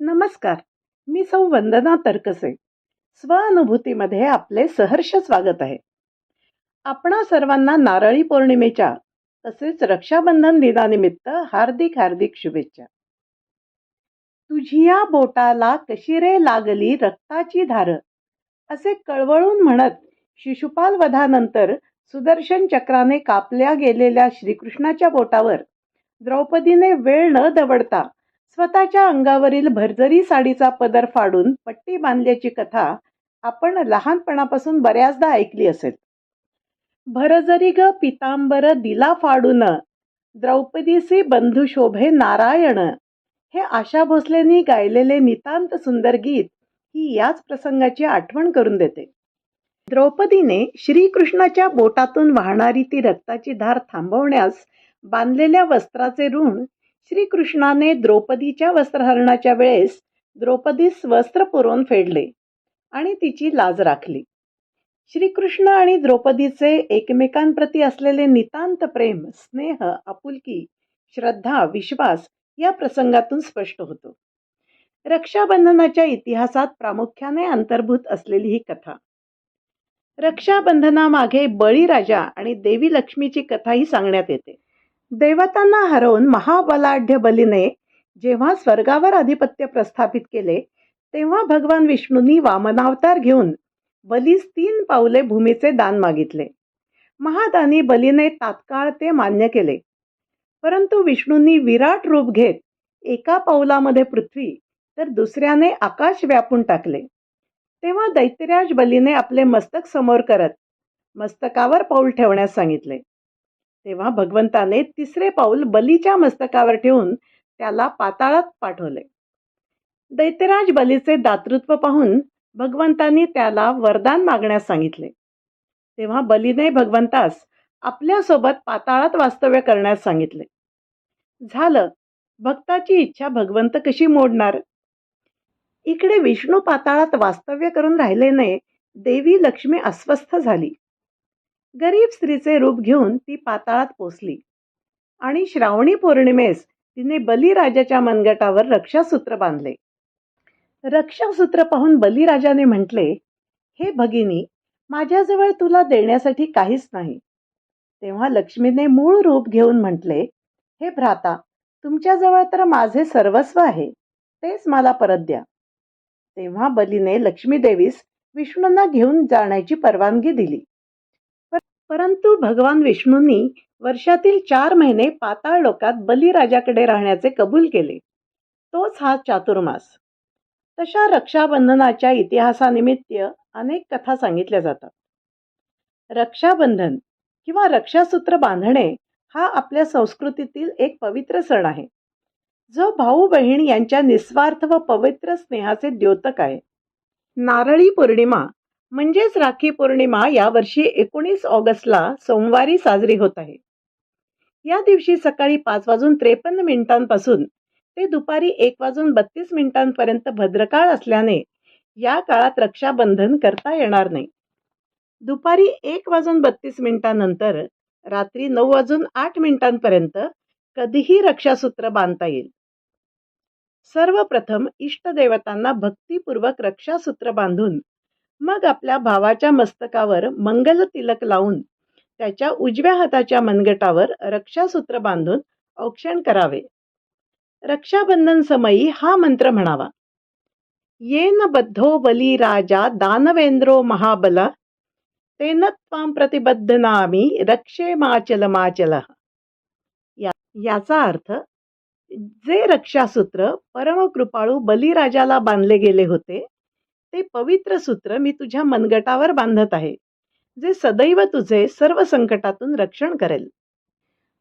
नमस्कार. मी सौ वंदना तरकसे. स्वानुभूतीमध्ये आपले सहर्ष स्वागत आहे. आपणा सर्वांना नारळी पौर्णिमेच्या तसेच रक्षाबंधन दिनानिमित्त हार्दिक हार्दिक शुभेच्छा. तुझिया बोटाला कशी रे लागली रक्ताची धार? असे कळवळून म्हणत शिशुपाल वधानंतर सुदर्शन चक्राने कापल्या गेलेल्या श्रीकृष्णाच्या बोटावर द्रौपदीने वेळ न दवडता स्वतःच्या अंगावरील भरजरी साडीचा पदर फाडून पट्टी बांधल्याची कथा आपण लहानपणापासून बऱ्याचदा ऐकली असेल. भरजरी ग पितांबर दिला फाडून द्रौपदीसी बंधू शोभे नारायण हे आशा भोसलेंनी गायलेले नितांत सुंदर गीत ही याच प्रसंगाची आठवण करून देते. द्रौपदीने श्रीकृष्णाच्या बोटातून वाहणारी ती रक्ताची धार थांबवण्यास बांधलेल्या वस्त्राचे ऋण श्रीकृष्णाने द्रौपदीच्या वस्त्रहरणाच्या वेळेस द्रौपदीस वस्त्र पुरवून फेडले आणि तिची लाज राखली. श्रीकृष्ण आणि द्रौपदीचे एकमेकांप्रती असलेले नितांत प्रेम स्नेह आपुलकी श्रद्धा विश्वास या प्रसंगातून स्पष्ट होतो. रक्षाबंधनाच्या इतिहासात प्रामुख्याने अंतर्भूत असलेली ही कथा. रक्षाबंधनामागे बळीराजा आणि देवी लक्ष्मीची कथाही सांगण्यात येते. देवतांना हरवून महाबलाढ्य बलीने जेव्हा स्वर्गावर आधिपत्य प्रस्थापित केले तेव्हा भगवान विष्णूंनी वामनावतार घेऊन बलीस तीन पावले भूमीचे दान मागितले. महादानी बलीने तात्काळ ते मान्य केले. परंतु विष्णूंनी विराट रूप घेत एका पावलामध्ये पृथ्वी तर दुसऱ्याने आकाश व्यापून टाकले. तेव्हा दैत्यराज बलीने आपले मस्तक समोर करत मस्तकावर पाऊल ठेवण्यास सांगितले. तेव्हा भगवंताने तिसरे पाऊल बलीच्या मस्तकावर ठेवून त्याला पाताळात पाठवले. दैत्यराज बलीचे दातृत्व पाहून भगवंतांनी त्याला वरदान मागण्यास सांगितले. तेव्हा बलीने भगवंतास आपल्यासोबत पाताळात वास्तव्य करण्यास सांगितले. झालं. भक्ताची इच्छा भगवंत कशी मोडणार? इकडे विष्णू पाताळात वास्तव्य करून राहिल्याने देवी लक्ष्मी अस्वस्थ झाली. गरीब स्त्रीचे रूप घेऊन ती पाताळात पोचली. आणि श्रावणी पौर्णिमेस तिने बलिराजाच्या मनगटावर रक्षासूत्र बांधले. रक्षासूत्र पाहून बलिराजाने म्हटले हे भगिनी माझ्याजवळ तुला देण्यासाठी काहीच नाही. तेव्हा लक्ष्मीने मूळ रूप घेऊन म्हटले हे भ्राता तुमच्याजवळ तर माझे सर्वस्व आहे तेच मला परत द्या. तेव्हा बलीने लक्ष्मीदेवीस विष्णूंना घेऊन जाण्याची परवानगी दिली. परंतु भगवान विष्णूंनी वर्षातील चार महिने पाताळ लोकात बलिराजाकडे राहण्याचे कबूल केले. तोच हा चातुर्मास. तशा रक्षाबंधनाच्या इतिहासानिमित्त अनेक कथा सांगितल्या जातात. रक्षाबंधन किंवा रक्षासूत्र बांधणे हा आपल्या संस्कृतीतील एक पवित्र सण आहे. जो भाऊ बहीण यांच्या निस्वार्थ व पवित्र स्नेहाचे द्योतक आहे. नारळी पौर्णिमा म्हणजेच राखी पौर्णिमा यावर्षी एकोणीस ऑगस्टला सोमवारी साजरी होत आहे. या दिवशी सकाळी पाच वाजून त्रेपन्न मिनिटांपासून ते दुपारी एक वाजून बत्तीस मिनिटांपर्यंत भद्रकाळ असल्याने या काळात रक्षाबंधन करता येणार नाही. दुपारी एक वाजून बत्तीस मिनिटांनंतर रात्री नऊ वाजून आठ मिनिटांपर्यंत कधीही रक्षासूत्र बांधता येईल. सर्वप्रथम इष्टदेवतांना भक्तिपूर्वक रक्षासूत्र बांधून मग आपल्या भावाच्या मस्तकावर मंगल तिलक लावून त्याच्या उजव्या हाताच्या मनगटावर रक्षासूत्र बांधून औक्षण करावे. रक्षाबंधन समयी हा मंत्र म्हणावा. येन बद्धो बली राजा दानवेंद्रो महाबल तेन त्वाम प्रतिबद्धनामी रक्षे माचल माचल. या याचा अर्थ जे रक्षासूत्र परमकृपाळू बलिराजाला बांधले गेले होते ते पवित्र सूत्र मी तुझ्या मनगटावर बांधत आहे जे सदैव तुझे सर्व संकटातून रक्षण करेल.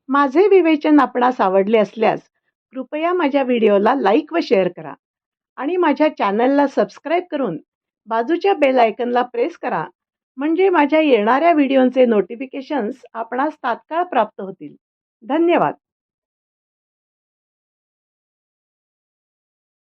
माझे विवेचन आपणास आवडले असल्यास कृपया माझ्या व्हिडिओला लाईक व शेअर करा आणि माझ्या चॅनलला सबस्क्राईब करून बाजूच्या बेल आयकनला प्रेस करा म्हणजे माझ्या येणाऱ्या व्हिडिओंचे नोटिफिकेशन्स आपणास तात्काळ प्राप्त होतील. धन्यवाद.